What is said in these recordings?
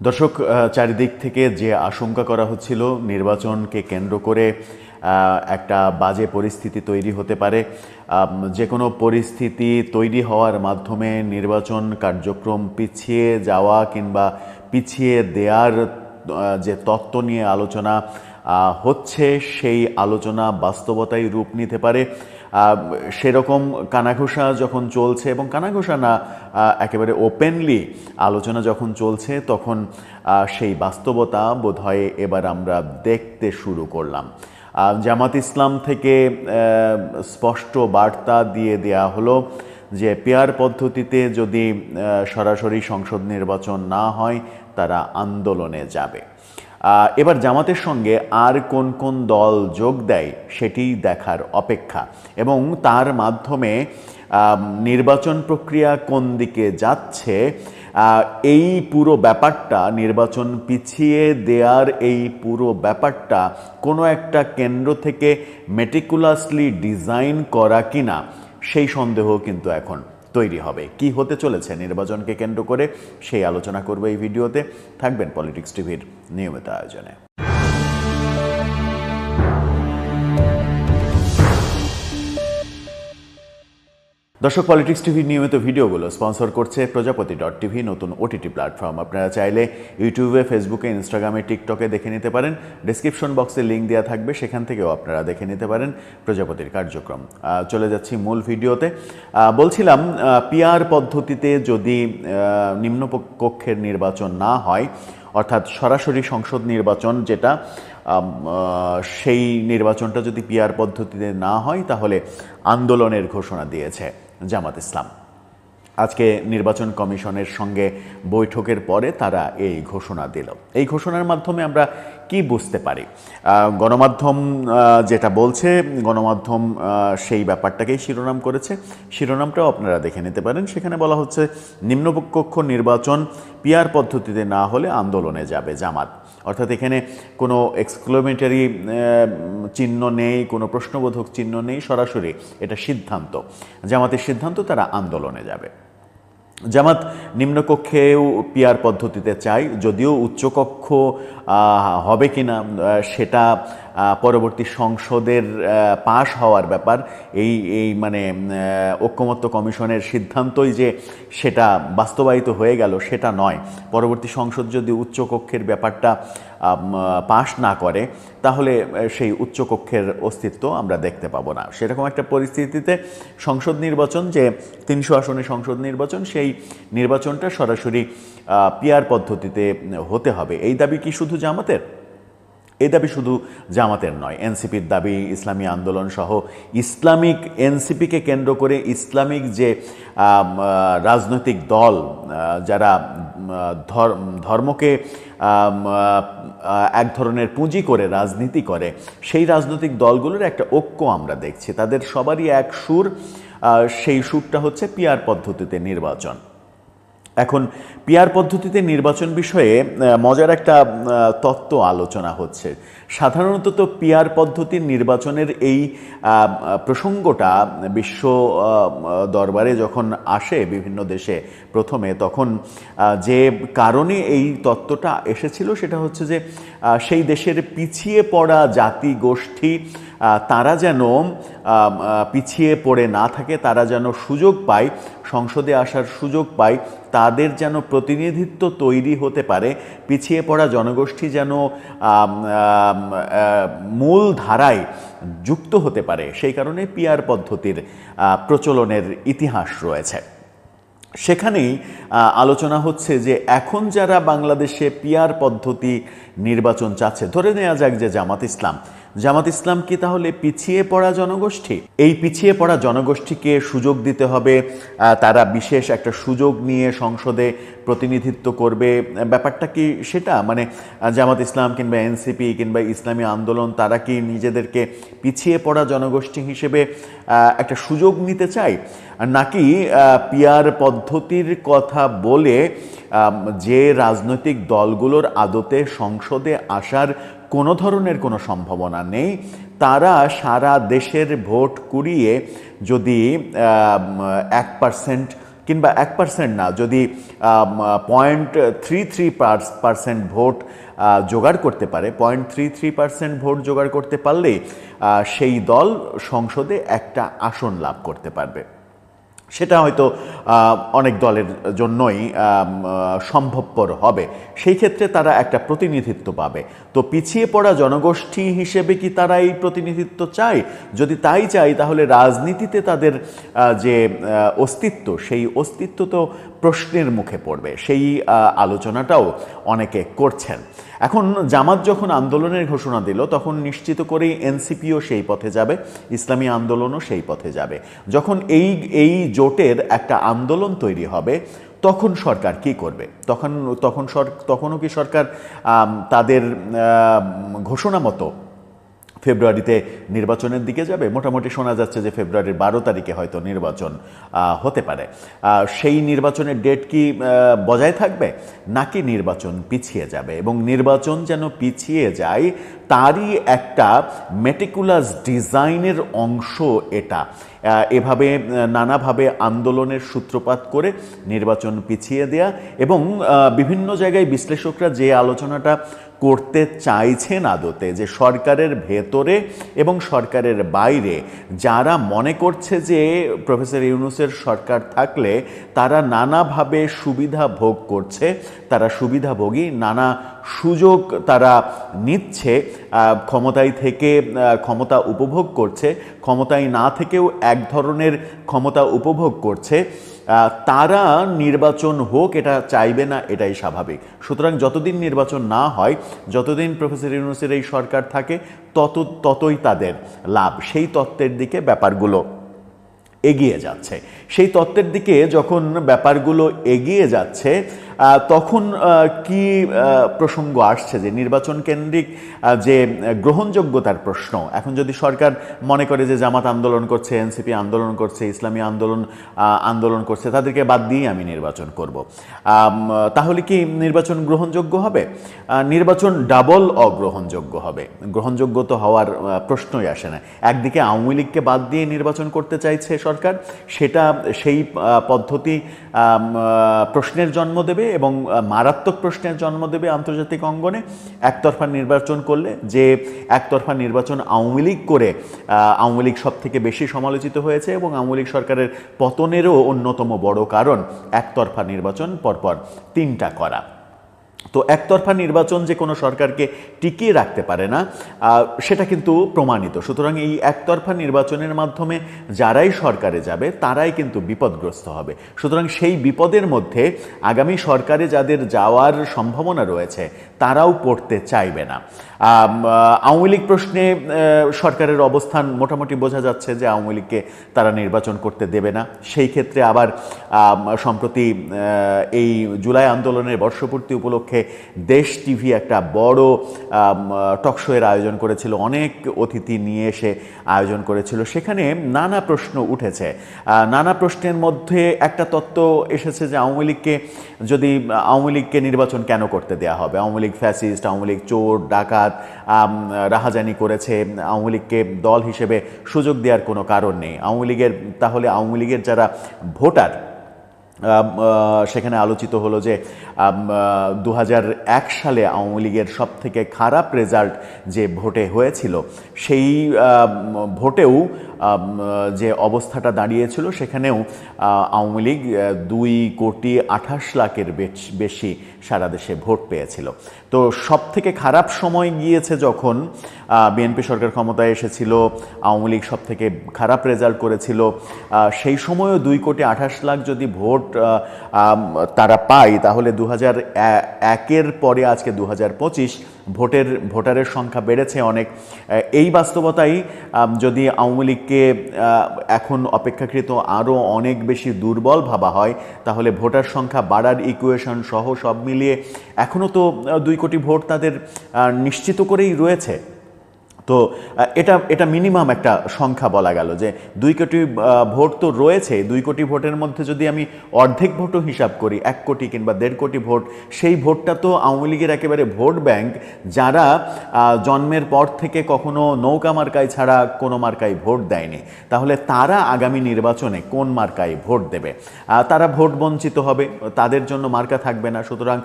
দর্শক চারিদিক থেকে যে আশঙ্কা করা হচ্ছিল নির্বাচনকে কেন্দ্র করে একটা বাজে পরিস্থিতি তৈরি হতে পারে। যে কোনো পরিস্থিতি তৈরি হওয়ার মাধ্যমে নির্বাচন কার্যক্রম পিছিয়ে যাওয়া কিংবা পিছিয়ে দেওয়ার আহ, যে তত্ত্ব নিয়ে আলোচনা হচ্ছে সেই আলোচনা বাস্তবতায় রূপ নিতে পারে। সেরকম কানাঘোষা যখন চলছে, এবং কানাঘোষা না একেবারে ওপেনলি আলোচনা যখন চলছে, তখন সেই বাস্তবতা বোধহয় এবার আমরা দেখতে শুরু করলাম। জামাত ইসলাম থেকে স্পষ্ট বার্তা দিয়ে দেয়া হলো যে, পেয়ার পদ্ধতিতে যদি সরাসরি সংসদ নির্বাচন না হয়, তারা আন্দোলনে যাবে। এবার জামাতের সঙ্গে আর কোন কোন দল যোগ দেয় সেটি দেখার অপেক্ষা এবং তার মাধ্যমে নির্বাচন প্রক্রিয়া কোন দিকে যাচ্ছে এই পুরো ব্যাপারটা, নির্বাচন পিছিয়ে দেওয়ার এই পুরো ব্যাপারটা কোনো একটা কেন্দ্র থেকে মেটিকুলাসলি ডিজাইন করা কিনা, সেই সন্দেহ কিন্তু এখন। তৈরি হবে। কি হতে চলেছে নির্বাচনকে কেন্দ্র করে, সেই আলোচনা করবে এই ভিডিওতে। থাকবেন পলিটিক্স টিভির নিয়মিত আয়োজনে। দর্শক পলিটিক্স টিভির নিয়মিত ভিডিওগুলো স্পন্সর করছে প্রজাপতি ডট টিভি নতুন ওটিটি প্ল্যাটফর্ম আপনারা চাইলে ইউটিউবে ফেসবুকে ইনস্টাগ্রামে টিকটকে দেখে নিতে পারেন। ডিসক্রিপশন বক্সে লিঙ্ক দেওয়া থাকবে সেখান থেকেও আপনারা দেখে নিতে পারেন প্রজাপতির কার্যক্রম। চলে যাচ্ছি মূল ভিডিওতে। বলছিলাম পিআর পদ্ধতিতে যদি আহ, নিম্ন কক্ষের নির্বাচন না হয় অর্থাৎ সরাসরি সংসদ নির্বাচন যেটা সেই নির্বাচনটা যদি পিআর পদ্ধতিতে না হয় তাহলে আন্দোলনের ঘোষণা দিয়েছে। জামাত ইসলাম। আজকে নির্বাচন কমিশনের সঙ্গে বৈঠকের পরে তারা এই ঘোষণা দিল। এই ঘোষণার মাধ্যমে আমরা কি বুঝতে পারি? গণমাধ্যম যেটা বলছে, গণমাধ্যম সেই ব্যাপারটাকেই শিরোনাম করেছে। শিরোনামটাও আপনারা দেখে নিতে পারেন। সেখানে বলা হচ্ছে, নিম্নকক্ষ নির্বাচন পিয়ার পদ্ধতিতে না হলে আন্দোলনে যাবে জামাত। অর্থাৎ এখানে কোনো এক্সক্লোমেটারি চিহ্ন নেই, কোনো প্রশ্নবোধক চিহ্ন নেই, সরাসরি এটা সিদ্ধান্ত। জামাতের সিদ্ধান্ত, তারা আন্দোলনে যাবে। জামাত নিম্নকক্ষেও পিয়ার পদ্ধতিতে চাই, যদিও উচ্চকক্ষ হবে কিনা সেটা পরবর্তী সংসদের পাশ হওয়ার ব্যাপার, এই এই মানে ঐক্যমত্য কমিশনের সিদ্ধান্তই যে সেটা বাস্তবায়িত হয়ে গেল, সেটা নয়। পরবর্তী সংসদ যদি উচ্চকক্ষের ব্যাপারটা পাশ না করে, তাহলে সেই উচ্চকক্ষের অস্তিত্ব আমরা দেখতে পাবো না। সেরকম একটা পরিস্থিতিতে সংসদ নির্বাচন, যে তিনশো আসনে সংসদ নির্বাচন, সেই নির্বাচনটা সরাসরি পিয়ার পদ্ধতিতে হতে হবে। এই দাবি কি শুধু জামাতের? এই দাবি শুধু জামাতের নয়, এনসিপির দাবি, ইসলামী আন্দোলন সহ ইসলামিক এনসিপিকে কেন্দ্র করে ইসলামিক যে রাজনৈতিক দল যারা ধর্মকে এক ধরনের পুঁজি করে, রাজনীতি করে, সেই রাজনৈতিক দলগুলোর একটা ঐক্য আমরা দেখছি। তাদের সবারই এক সুর সেই সুরটা হচ্ছে পিয়ার পদ্ধতিতে নির্বাচন। এখন পিয়ার পদ্ধতিতে নির্বাচন বিষয়ে মজার একটা তত্ত্ব আলোচনা হচ্ছে। সাধারণত তো পিয়ার পদ্ধতির নির্বাচনের এই প্রসঙ্গটা বিশ্ব দরবারে যখন আসে বিভিন্ন দেশে প্রথমে, তখন যে কারণে এই তত্ত্বটা এসেছিল সেটা হচ্ছে যে সেই দেশের পিছিয়ে পড়া জাতি গোষ্ঠী তারা যেন পিছিয়ে পড়ে না থাকে, তারা যেন সুযোগ পায়, সংসদে আসার সুযোগ পায় তাদের যেন প্রতিনিধিত্ব তৈরি হতে পারে, পিছিয়ে পড়া জনগোষ্ঠী যেন মূল ধারায় যুক্ত হতে পারে, সেই কারণে পিয়ার পদ্ধতির প্রচলনের ইতিহাস রয়েছে। সেখানেই আলোচনা হচ্ছে যে এখন যারা বাংলাদেশে পিয়ার পদ্ধতি নির্বাচন চাচ্ছে, ধরে নেওয়া যাক যে জামাত ইসলাম জামাত ইসলাম কি তাহলে পিছিয়ে পড়া জনগোষ্ঠী? এই পিছিয়ে পড়া জনগোষ্ঠীকে সুযোগ দিতে হবে তারা বিশেষ একটা সুযোগ নিয়ে সংসদে প্রতিনিধিত্ব করবে। ব্যাপারটা কি সেটা? মানে জামাত ইসলাম কিংবা এনসিপি কিংবা ইসলামী আন্দোলন, তারা কি নিজেদেরকে পিছিয়ে পড়া জনগোষ্ঠী হিসেবে একটা সুযোগ নিতে চায়? নাকি পিয়ার পদ্ধতির কথা বলে যে রাজনৈতিক দলগুলোর আদতে সংসদে আসার কোনো ধরনের কোনো সম্ভাবনা নেই। তারা সারা দেশের ভোট কুড়িয়ে যদি এক পার্সেন্ট কিংবা এক পার্সেন্ট না যদি point three three percent vote জোগাড় করতে পারে point three three percent vote জোগাড় করতে পারলেই আহ, সেই দল সংসদে একটা আসন লাভ করতে পারবে। সেটা হয়তো অনেক দলের জন্যই সম্ভবপর হবে। সেই ক্ষেত্রে তারা একটা প্রতিনিধিত্ব পাবে। তো পিছিয়ে পড়া জনগোষ্ঠী হিসেবে কি তারা এই প্রতিনিধিত্ব চায়? যদি তাই চাই তাহলে রাজনীতিতে তাদের যে অস্তিত্ব, সেই অস্তিত্ব তো প্রশ্নের মুখে পড়বে। সেই আলোচনাটাও অনেকে করছেন। এখন জামাত যখন আন্দোলনের ঘোষণা দিল, তখন নিশ্চিত করেই এনসিপিও সেই পথে যাবে, ইসলামী আন্দোলনও সেই পথে যাবে। যখন এই এই জোটের একটা আন্দোলন তৈরি হবে, তখন সরকার কি করবে? তখন তখন সর, তখনও কি সরকার তাদের ঘোষণা মতো ফেব্রুয়ারিতে নির্বাচনের দিকে যাবে। মোটামুটি শোনা যাচ্ছে যে ফেব্রুয়ারির বারো তারিখে হয়তো নির্বাচন হতে পারে। সেই নির্বাচনের ডেট কি বজায় থাকবে নাকি নির্বাচন পিছিয়ে যাবে? এবং নির্বাচন যেন পিছিয়ে যায়, তারই একটা মেটিকুলাস ডিজাইনের অংশ এটা। এভাবে নানাভাবে আন্দোলনের সূত্রপাত করে নির্বাচন পিছিয়ে দেয়া এবং বিভিন্ন জায়গায় বিশ্লেষকরা যে আলোচনাটা করতে চাইছেন আদতে, যে সরকারের ভেতরে এবং সরকারের বাইরে, যারা মনে করছে যে প্রফেসর ইউনুসের সরকার থাকলে তারা নানাভাবে সুবিধা ভোগ করছে, তারা সুবিধাভোগী নানা সুযোগ তারা নিচ্ছে ক্ষমতায় থেকে ক্ষমতা উপভোগ করছে, ক্ষমতায় না থেকেও এক ধরনের ক্ষমতা উপভোগ করছে তারা নির্বাচন হোক এটা চাইবে না এটাই স্বাভাবিক। সুতরাং যতদিন নির্বাচন না হয়, যতদিন প্রফেসর ইউনুসের এই সরকার থাকে, তত, ততই তাদের লাভ। সেই তত্ত্বের দিকে ব্যাপারগুলো এগিয়ে যাচ্ছে। সেই তত্ত্বের দিকে যখন ব্যাপারগুলো এগিয়ে যাচ্ছে তখন কি প্রসঙ্গ আসছে যে নির্বাচন কেন্দ্রিক যে গ্রহণযোগ্যতার প্রশ্ন? এখন যদি সরকার মনে করে যে জামাত আন্দোলন করছে, এনসিপি আন্দোলন করছে, ইসলামী আন্দোলন আন্দোলন করছে, তাদেরকে বাদ দিয়েই আমি নির্বাচন করব। তাহলে কি নির্বাচন গ্রহণযোগ্য হবে? নির্বাচন ডাবল অগ্রহণযোগ্য হবে। গ্রহণযোগ্য তো হওয়ার প্রশ্নই আসে না। একদিকে আওয়ামী লীগকে বাদ দিয়ে নির্বাচন করতে চাইছে সরকার, সেটা সেই পদ্ধতি প্রশ্নের জন্ম দেবে এবং মারাত্মক প্রশ্নের জন্ম দেবে আন্তর্জাতিক অঙ্গনে। একতরফা নির্বাচন করলে যে একতরফা নির্বাচন আওয়ামী লীগ করে আওয়ামী লীগ সব থেকে বেশি সমালোচিত হয়েছে এবং আওয়ামী লীগ সরকারের পতনেরও অন্যতম বড় কারণ একতরফা নির্বাচন পরপর তিনটা করা। তো একতরফা নির্বাচন যে কোনো সরকারকে টিকিয়ে রাখতে পারে না সেটা কিন্তু প্রমাণিত। সুতরাং এই একতরফা নির্বাচনের মাধ্যমে যারাই সরকারে যাবে, তারাই কিন্তু বিপদগ্রস্ত হবে। সুতরাং সেই বিপদের মধ্যে আগামী সরকারে যাদের যাওয়ার সম্ভাবনা রয়েছে তারাও পড়তে চাইবে না। আওয়ামী লীগ প্রশ্নে সরকারের অবস্থান মোটামুটি বোঝা যাচ্ছে যে আওয়ামী লীগকে তারা নির্বাচন করতে দেবে না। সেই ক্ষেত্রে আবার সম্প্রতি এই জুলাই আন্দোলনের বর্ষপূর্তি উপলক্ষে দেশ টিভি একটা বড় টকশোয়ের আয়োজন করেছিল। অনেক অতিথি নিয়ে এসে আয়োজন করেছিল। সেখানে নানা প্রশ্ন উঠেছে। নানা প্রশ্নের মধ্যে একটা তত্ত্ব এসেছে যে আওয়ামী লীগকে, যদি আওয়ামী লীগকে নির্বাচন কেন করতে দেওয়া হবে? আওয়ামী লীগ ফ্যাসিস্ট, আওয়ামী লীগ চোর, ডাকাত রাহাজানি করেছে। আওয়ামী লীগকে দল হিসেবে সুযোগ দেওয়ার কোনো কারণ নেই। আওয়ামী লীগের, তাহলে আওয়ামী লীগের যারা ভোটার সেখানে আলোচিত হলো যে দু এক সালে আওয়ামী লীগের সব থেকে খারাপ রেজাল্ট যে ভোটে হয়েছিল, সেই ভোটেও যে অবস্থাটা দাঁড়িয়েছিল সেখানেও আওয়ামী লীগ দুই কোটি আঠাশ লাখের বেশ- বেশি সারা দেশে ভোট পেয়েছিল। তো সব থেকে খারাপ সময় গিয়েছে যখন বিএনপি সরকার ক্ষমতায় এসেছিল, আওয়ামী লীগ সব থেকে খারাপ রেজাল্ট করেছিল সেই সময়ও দুই কোটি আঠাশ লাখ যদি ভোট তারা পায়, তাহলে দু হাজার একের পরে আজকে দু হাজার পঁচিশ ভোটের, ভোটারের সংখ্যা বেড়েছে অনেক। এই বাস্তবতাই যদি আওয়ামী লীগকে এখন অপেক্ষাকৃত আরও অনেক বেশি দুর্বল ভাবা হয়, তাহলে ভোটার সংখ্যা বাড়ার ইকুয়েশন সহ সব মিলিয়ে এখনও তো দুই কোটি ভোট তাদের নিশ্চিত করেই রয়েছে। তো এটা এটা মিনিমাম একটা সংখ্যা বলা গেল যে দুই কোটি ভোট তো রয়েছে, দুই কোটি ভোটের মধ্যে যদি আমি অর্ধেক ভোটও হিসাব করি, এক কোটি কিংবা দেড় কোটি ভোট, সেই ভোটটা তো আওয়ামী লীগের একেবারে ভোট ব্যাংক, যারা জন্মের পর থেকে কখনো নৌকা মার্কায় ছাড়া কোনো মার্কায় ভোট দেয়নি। তাহলে তারা আগামী নির্বাচনে কোন মার্কায় ভোট দেবে? তারা ভোট বঞ্চিত হবে, তাদের জন্য মার্কা থাকবে না, সুতরাং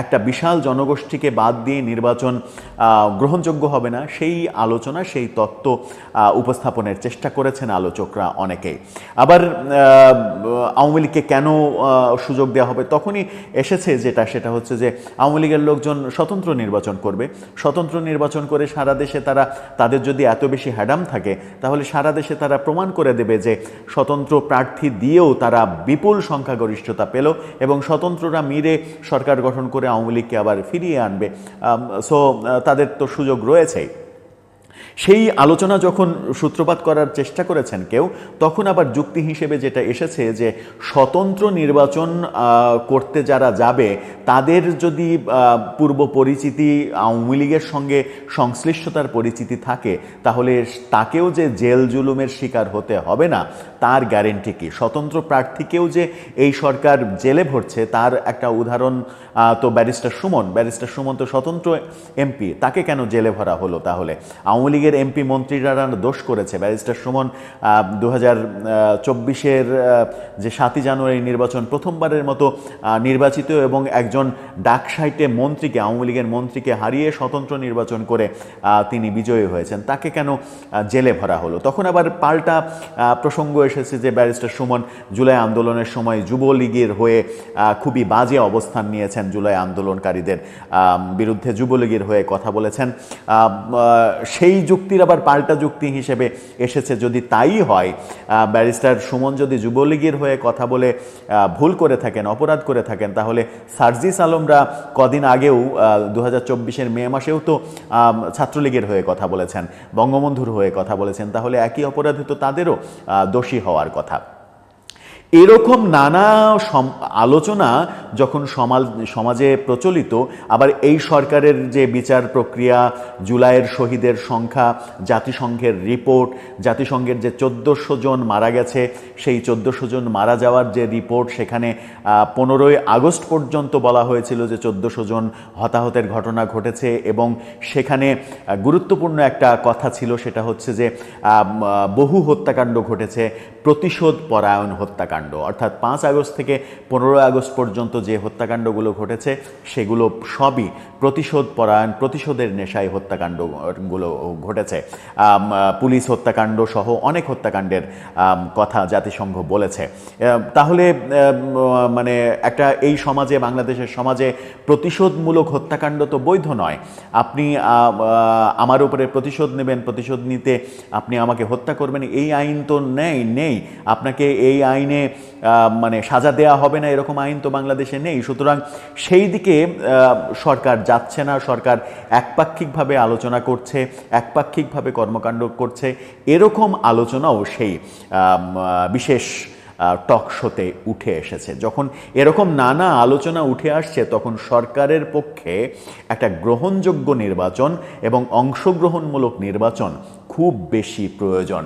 একটা বিশাল জনগোষ্ঠীকে বাদ দিয়ে নির্বাচন গ্রহণযোগ্য হবে না, সেই আলোচনা, সেই তত্ত্ব উপস্থাপনের চেষ্টা করেছেন আলোচকরা অনেকেই। আবার আওয়ামী লীগকে কেন সুযোগ দেওয়া হবে? তখনই এসেছে যেটা, সেটা হচ্ছে যে আওয়ামী লীগের লোকজন স্বতন্ত্র নির্বাচন করবে। স্বতন্ত্র নির্বাচন করে সারা দেশে তারা, তাদের যদি এত বেশি হ্যাডাম থাকে, তাহলে সারা দেশে তারা প্রমাণ করে দেবে যে স্বতন্ত্র প্রার্থী দিয়েও তারা বিপুল সংখ্যাগরিষ্ঠতা পেল এবং স্বতন্ত্ররা মিলে সরকার গঠন করে আওয়ামী লীগকে আবার ফিরিয়ে আনবে। সো তাদের তো সুযোগ রয়েছেই। সেই আলোচনা যখন সূত্রপাত করার চেষ্টা করেছেন কেউ, তখন আবার যুক্তি হিসেবে যেটা এসেছে যে স্বতন্ত্র নির্বাচন করতে যারা যাবে, তাদের যদি পূর্ব পরিচিতি, আওয়ামী লীগের সঙ্গে সংশ্লিষ্টতার পরিচিতি থাকে, তাহলে তাকেও যে জেল জুলুমের শিকার হতে হবে না। তার গ্যারেন্টি কি? স্বতন্ত্র প্রার্থীকেও যে এই সরকার জেলে ভরছে, তার একটা উদাহরণ তো ব্যারিস্টার সুমন। ব্যারিস্টার সুমন তো স্বতন্ত্র এমপি, তাকে কেন জেলে ভরা হলো তাহলে? আওয়ামী লীগের এমপি মন্ত্রীরা দোষ করেছে। ব্যারিস্টার সুমন দু হাজার চব্বিশের যে সাতই জানুয়ারি নির্বাচন প্রথমবারের মতো নির্বাচিত এবং একজন ডাকসাইটে মন্ত্রীকে, আওয়ামী লীগের মন্ত্রীকে হারিয়ে স্বতন্ত্র নির্বাচন করে তিনি বিজয়ী হয়েছেন। তাকে কেন জেলে ভরা হলো? তখন আবার পাল্টা প্রসঙ্গ এসেছে যে ব্যারিস্টার সুমন জুলাই আন্দোলনের সময় যুবলীগের হয়ে খুবই বাজে অবস্থান নিয়েছেন জুলাই আন্দোলনকারীদের। বিরুদ্ধে যুবলীগের হয়ে কথা বলেছেন। সেই যুক্তির আবার পাল্টা যুক্তি হিসেবে এসেছে যদি তাই হয় ব্যারিস্টার সুমন যদি যুবলীগের হয়ে কথা বলে ভুল করে থাকেন, অপরাধ করে থাকেন, তাহলে সার্জিস আলমরা কদিন আগেও দু হাজার মে মাসেও তো ছাত্রলীগের হয়ে কথা বলেছেন, বঙ্গবন্ধুর হয়ে কথা বলেছেন। তাহলে একই অপরাধে তো তাদেরও দোষী হওয়ার কথা। এরকম নানা আলোচনা যখন সমাজ, সমাজে প্রচলিত, আবার এই সরকারের যে বিচার প্রক্রিয়া, জুলাইয়ের শহীদের সংখ্যা, জাতিসংঘের রিপোর্ট, জাতিসংঘের যে চোদ্দোশো জন মারা গেছে, সেই চোদ্দোশো জন মারা যাওয়ার যে রিপোর্ট, সেখানে পনেরোই আগস্ট পর্যন্ত বলা হয়েছিল যে চোদ্দোশো জন হতাহতের ঘটনা ঘটেছে এবং সেখানে গুরুত্বপূর্ণ একটা কথা ছিল, সেটা হচ্ছে যে বহু হত্যাকাণ্ড ঘটেছে, প্রতিশোধ পরায়ণ হত্যাকাণ্ড। অর্থাৎ পাঁচ আগস্ট থেকে পনেরো আগস্ট পর্যন্ত যে হত্যাকাণ্ডগুলো ঘটেছে, সেগুলো সবই প্রতিশোধ পরায়ণ, প্রতিশোধের নেশায় হত্যাকাণ্ডগুলো ঘটেছে। পুলিশ হত্যাকাণ্ড সহ অনেক হত্যাকাণ্ডের কথা জাতিসংঘ বলেছে। তাহলে মানে একটা এই সমাজে, বাংলাদেশের সমাজে প্রতিশোধমূলক হত্যাকাণ্ড তো বৈধ নয়। আপনি আমার উপরে প্রতিশোধ নেবেন, প্রতিশোধ নিতে আপনি আমাকে হত্যা করবেন, এই আইন তো নেই নেই। আপনাকে এই আইনে মানে সাজা দেয়া হবে না, এরকম আইন তো বাংলাদেশে নেই। সুতরাং সেই দিকে সরকার যাচ্ছে না, সরকার একপাক্ষিকভাবে আলোচনা করছে, একপাক্ষিকভাবে কর্মকাণ্ড করছে, এরকম আলোচনাও সেই বিশেষ টক শোতে উঠে এসেছে। যখন এরকম নানা আলোচনা উঠে আসছে, তখন সরকারের পক্ষে একটা গ্রহণযোগ্য নির্বাচন এবং অংশগ্রহণমূলক নির্বাচন খুব বেশি প্রয়োজন।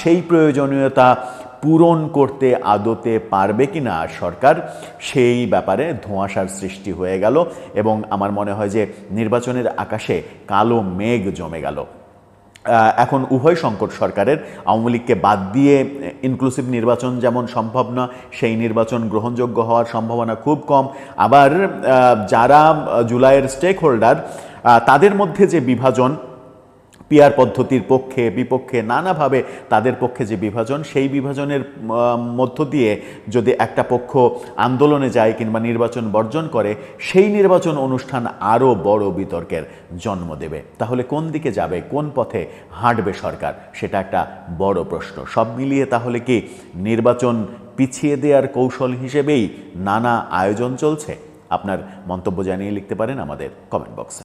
সেই প্রয়োজনীয়তা পূরণ করতে আদতে পারবে কি না সরকার, সেই ব্যাপারে ধোঁয়াশার সৃষ্টি হয়ে গেল এবং আমার মনে হয় যে নির্বাচনের আকাশে কালো মেঘ জমে গেল। এখন উভয় সংকট সরকারের। আওয়ামী লীগকে বাদ দিয়ে ইনক্লুসিভ নির্বাচন যেমন সম্ভব না, সেই নির্বাচন গ্রহণযোগ্য হওয়ার সম্ভাবনা খুব কম। আবার যারা জুলাইয়ের স্টেক হোল্ডার তাদের মধ্যে যে বিভাজন পিয়ার পদ্ধতির পক্ষে, বিপক্ষে নানাভাবে তাদের পক্ষে যে বিভাজন, সেই বিভাজনের মধ্য দিয়ে যদি একটা পক্ষ আন্দোলনে যায় কিংবা নির্বাচন বর্জন করে, সেই নির্বাচন অনুষ্ঠান আরও বড় বিতর্কের জন্ম দেবে। তাহলে কোন দিকে যাবে, কোন পথে হাঁটবে সরকার? সেটা একটা বড় প্রশ্ন। সব মিলিয়ে তাহলে কি নির্বাচন পিছিয়ে দেওয়ার কৌশল হিসেবেই নানা আয়োজন চলছে? আপনার মন্তব্য জানিয়ে লিখতে পারেন আমাদের কমেন্ট বক্সে।